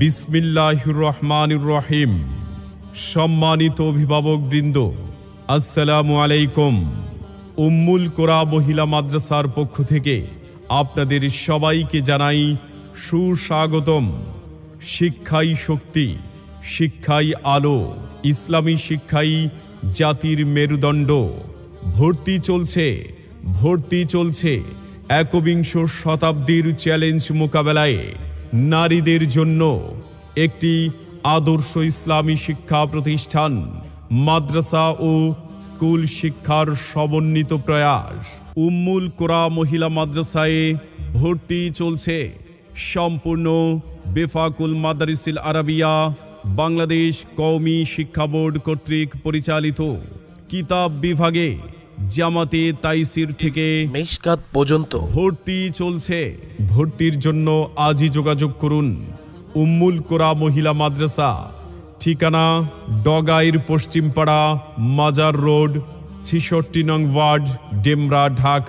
বিসমিল্লাহ রহমান রহিম সম্মানিত অভিভাবক বৃন্দ, আসসালামু আলাইকুম। উম্মুল কোরা মহিলা মাদ্রাসার পক্ষ থেকে আপনাদের সবাইকে জানাই সুস্বাগতম। শিক্ষাই শক্তি, শিক্ষাই আলো, ইসলামী শিক্ষাই জাতির মেরুদণ্ড। ভর্তি চলছে ভর্তি চলছে একবিংশ শতাব্দীর চ্যালেঞ্জ মোকাবেলায় নারীদের জন্য একটি আদর্শ ইসলামী শিক্ষা প্রতিষ্ঠান মাদ্রাসা ও স্কুল শিক্ষার সমন্বিত প্রয়াস। উম্মুল কোরা মহিলা মাদ্রাসায় ভর্তি চলছে। সম্পূর্ণ বেফাকুল মাদারিসিল আরাবিয়া বাংলাদেশ কওমি শিক্ষা বোর্ড কর্তৃক পরিচালিত। কিতাব বিভাগে জামাতে তাইসির থেকে মেশকাত পর্যন্ত। ভর্তি চলছে। ভর্তির জন্য আজই যোগাযোগ করুন। উম্মুল কোরা মহিলা মাদ্রাসা। ঠিকানা ডগাইর পশ্চিমপাড়া মাজার রোড ছিষট্টি নং ওয়ার্ড ডেমরা ঢাকা।